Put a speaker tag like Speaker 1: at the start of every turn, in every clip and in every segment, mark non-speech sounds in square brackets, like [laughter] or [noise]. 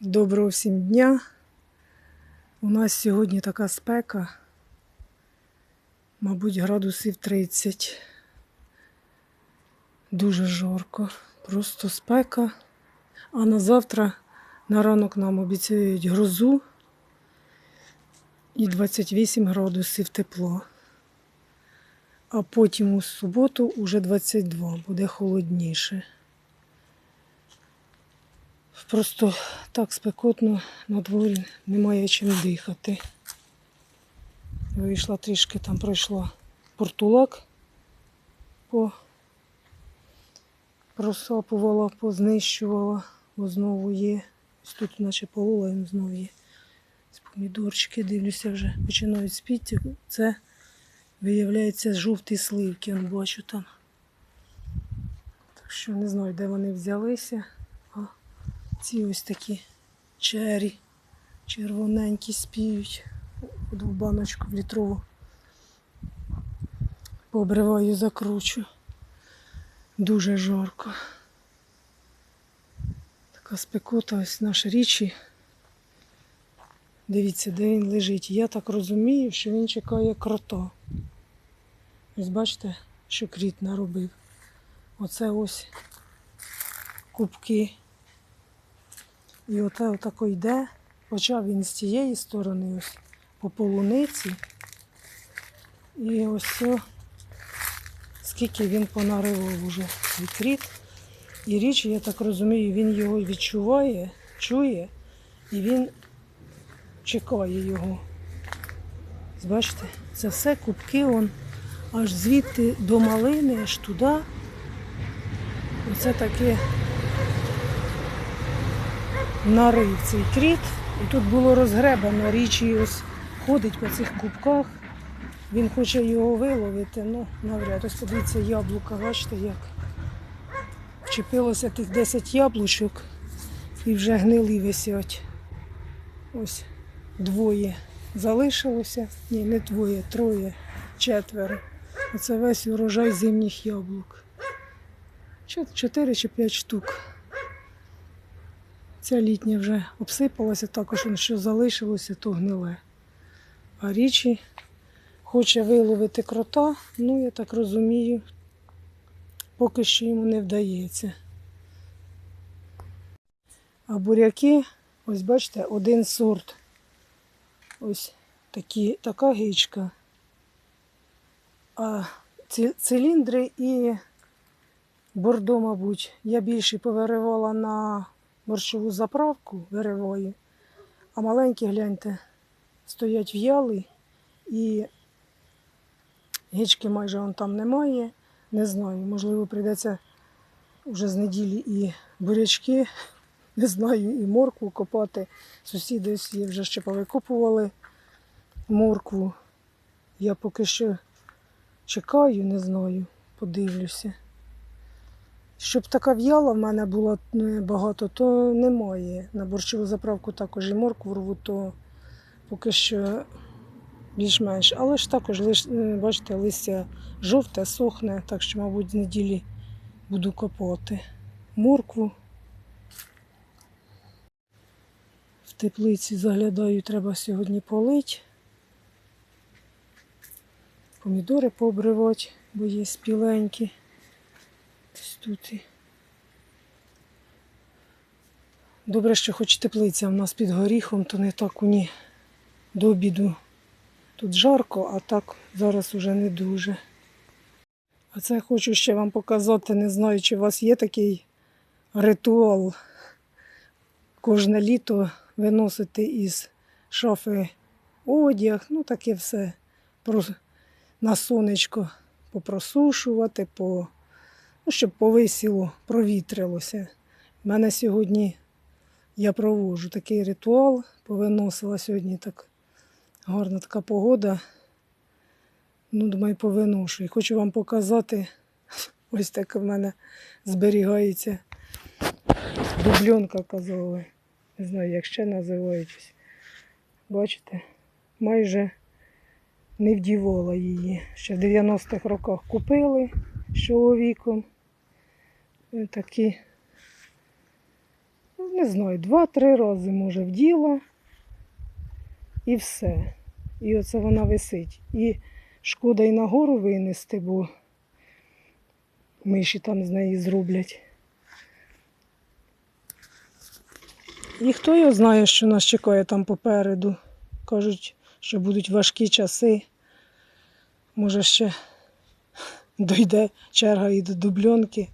Speaker 1: Доброго всім дня. У нас сьогодні така спека, мабуть, градусів 30. Дуже жарко. Просто спека. А на завтра на ранок нам обіцяють грозу і 28 градусів тепла. А потім у суботу уже 22, буде холодніше. Просто так спекотно на дворі немає чим дихати. Вийшла трішки, там пройшла портулак, по просапувала, познищувала, бо знову є. Ось тут наче полола їм знову є. Ці помідорчики, дивлюся, вже починають спіти. Це виявляється жовті сливки, я бачу там. Так що не знаю, де вони взялися. Ці ось такі чері, червоненькі спіють. В баночку в літрову. Пообриваю, закручу. Дуже жарко. Така спекота, ось наші річі. Дивіться, де він лежить. Я так розумію, що він чекає крота. Ось бачите, що кріт наробив. Оце ось кубки. І оте отако йде. Почав він з цієї сторони, ось по полуниці. І ось все, скільки він понаривав уже цей. І річ, я так розумію, він його відчуває, чує, і він чекає його. Бачите, це все кубки он аж звідти до малини, аж туди. Оце таке нарив цей кріт. І тут було розгребано, річі ось ходить по цих кубках. Він хоче його виловити, ну навряд. Ось подивіться, яблука, бачите, як вчепилося тих 10 яблучок і вже гнилі висять. Ось двоє залишилося. Ні, не двоє, троє, четверо. Оце весь урожай зимніх яблук. Чо- Чотири чи п'ять штук. Ця літня вже обсипалася, також що залишилося, то гниле. А річі хоче виловити крота, ну я так розумію, поки що йому не вдається. А буряки, ось бачите, один сорт. Ось такі, така гичка. А циліндри і бордо, мабуть, я більше повиривала на борщову заправку, вириваю. А маленькі, гляньте, стоять в'яли і гички майже вон там немає. Не знаю, можливо, прийдеться вже з неділі і бурячки, [laughs] не знаю, і моркву копати. Сусіди всі вже ще повикопували моркву. Я поки що чекаю, не знаю, подивлюся. Щоб така в'яла в мене була е, багато, то немає. На борщову заправку також і моркву рву, то поки що більш-менш. Але ж також, е, бачите, листя жовте, сохне, так що, мабуть, з неділі буду копати моркву. В теплиці заглядаю, треба сьогодні полити. Помідори пообривати, бо є спіленькі. Тут. Добре, що хоч теплиця в нас під горіхом, то не так у ній до обіду. Тут жарко, а так зараз уже не дуже. А це хочу ще вам показати, не знаю, чи у вас є такий ритуал. Кожне літо виносити із шафи одяг, ну таке все на сонечко попросушувати, по, ну, щоб повисіло, провітрилося. У мене сьогодні я проводжу такий ритуал, повиносила сьогодні так гарна така погода. Ну, думаю, повиношу. І хочу вам показати, [laughs] ось так в мене зберігається дубльонка казали. Не знаю, як ще називають. Бачите, майже не вдівала її. Ще в 90-х роках купили з чоловіком. Е, Такі. Ну, не знаю, два-три рази, може, вділа. І все. І оце вона висить. І шкода і нагору винести, бо миші там з неї зроблять. І хто його знає, що нас чекає там попереду. Кажуть, що будуть важкі часи. Може, ще [laughs] дойде черга і до дубльонки.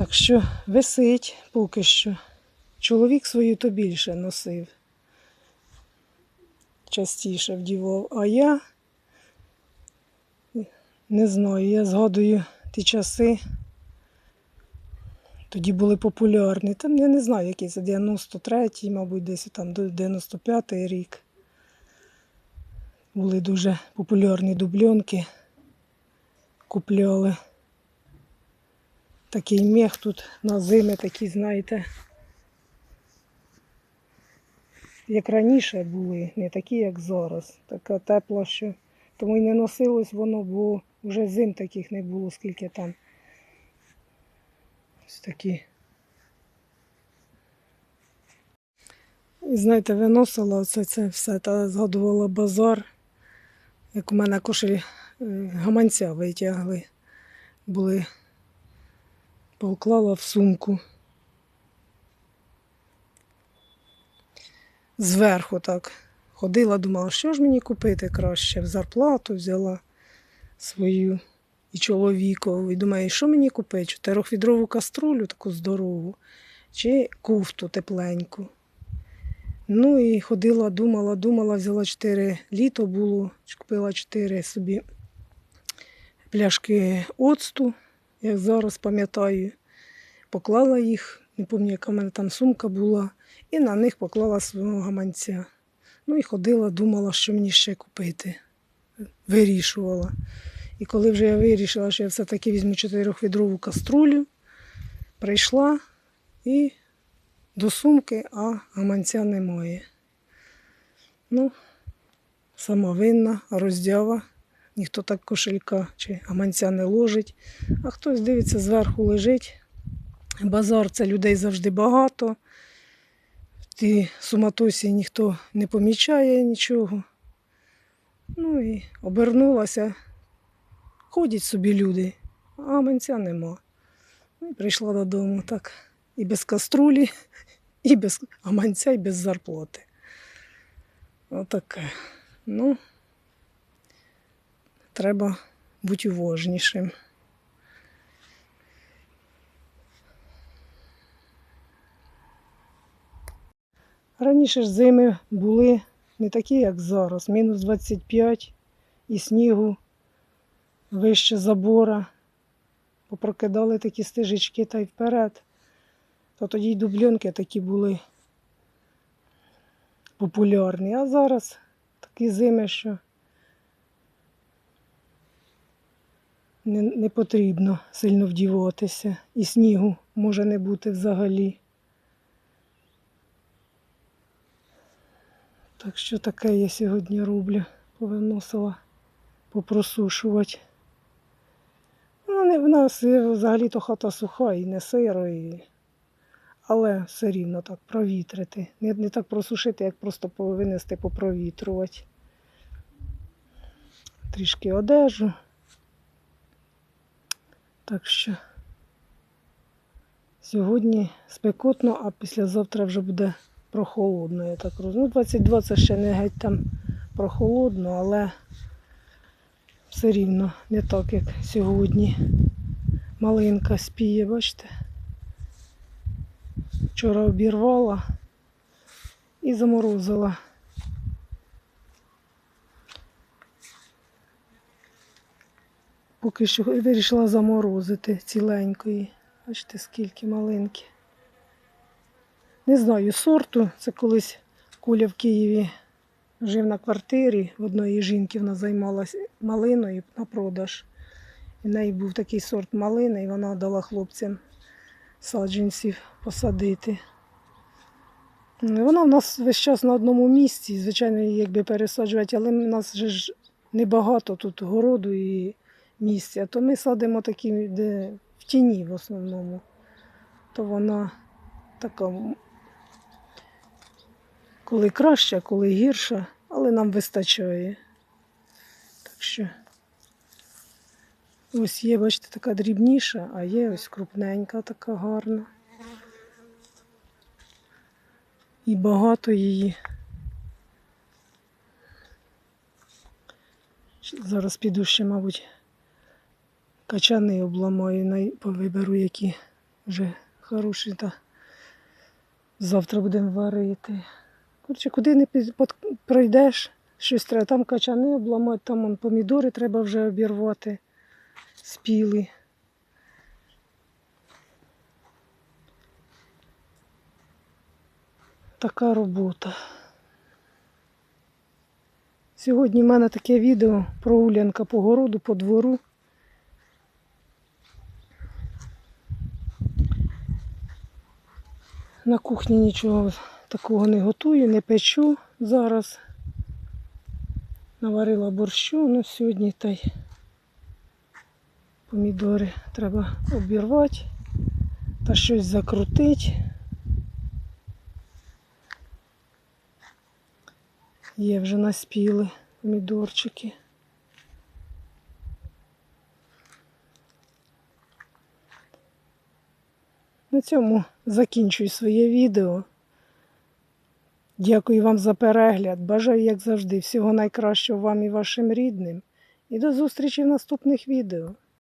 Speaker 1: Так що висить поки що. Чоловік свою то більше носив. Частіше вдівав. А я не знаю, я згадую ті часи. Тоді були популярні. Там я не знаю, який це 93-й, мабуть, десь там до 95-й рік. Були дуже популярні дубльонки. Купляли. Такий мех тут на зими такі, знаєте. Як раніше були, не такі, як зараз. Така тепла, що тому і не носилось воно, бо вже зим таких не було, скільки там. Ось такі. І знаєте, виносила оце це все та згадувала базар. Як у мене кошель е, гаманця витягли. Були, поклала в сумку. Зверху так ходила, думала, що ж мені купити краще. В зарплату взяла свою і чоловікову. І думаю, що мені купити? Чотирьохвідрову каструлю таку здорову, чи кофту тепленьку. Ну і ходила, думала, думала, взяла 4 літо було, купила 4 собі пляшки оцту, як зараз пам'ятаю. Поклала їх, не пам'ятаю, яка в мене там сумка була, і на них поклала свого гаманця. Ну і ходила, думала, що мені ще купити. Вирішувала. І коли вже я вирішила, що я все-таки візьму 4-відрову каструлю, прийшла і до сумки, а гаманця немає. Ну, сама винна, роздява. Ніхто так кошелька чи гаманця не ложить, а хтось дивиться, зверху лежить. Базар це людей завжди багато. В тій суматосі ніхто не помічає нічого. Ну і обернулася. Ходять собі люди, а гаманця нема. Ну і прийшла додому так. І без каструлі, і без гаманця, і без зарплати. Отаке. Ну, треба бути уважнішим. Раніше ж зими були не такі, як зараз. Мінус 25 і снігу вище забора. Попрокидали такі стежечки та й вперед. То тоді й дубльонки такі були популярні. А зараз такі зими, що не, не потрібно сильно вдіватися. І снігу може не бути взагалі. Так що таке я сьогодні роблю. Повиносила попросушувати. Ну, не в нас взагалі-то хата суха і не сиро, і... але все рівно так провітрити. Не, не так просушити, як просто винести попровітрувати. Трішки одежу. Так що сьогодні спекотно, а післязавтра вже буде прохолодно, я так розумію. Ну, 22 це ще не геть там прохолодно, але все рівно не так, як сьогодні. Малинка спіє, бачите? Вчора обірвала і заморозила. Поки що вирішила заморозити ціленької. Бачите, скільки малинки. Не знаю сорту. Це колись Коля в Києві жив на квартирі. В одної жінки вона займалася малиною на продаж. В неї був такий сорт малини, і вона дала хлопцям саджанців посадити. Ну, Вона в нас весь час на одному місці, звичайно, її якби пересаджувати, але в нас же ж небагато тут городу і місця. То ми садимо такі, де в тіні в основному. То вона така. Коли краща, коли гірша, але нам вистачає. Так що ось є, бачите, така дрібніша, а є ось крупненька, така гарна. І багато її. Зараз піду ще, мабуть, качани обламаю, повиберу, які вже хороші, та завтра будемо варити. Коротше, куди не пройдеш, щось треба. Там качани обламати, там он, помідори треба вже обірвати, спіли. Така робота. Сьогодні в мене таке відео про Улянка по городу, по двору. На кухні нічого такого не готую, не печу зараз. Наварила борщу, ну сьогодні та й помідори треба обірвати та щось закрутити. Є вже наспіли помідорчики. На цьому закінчую своє відео. Дякую вам за перегляд. Бажаю, як завжди, всього найкращого вам і вашим рідним. І до зустрічі в наступних відео.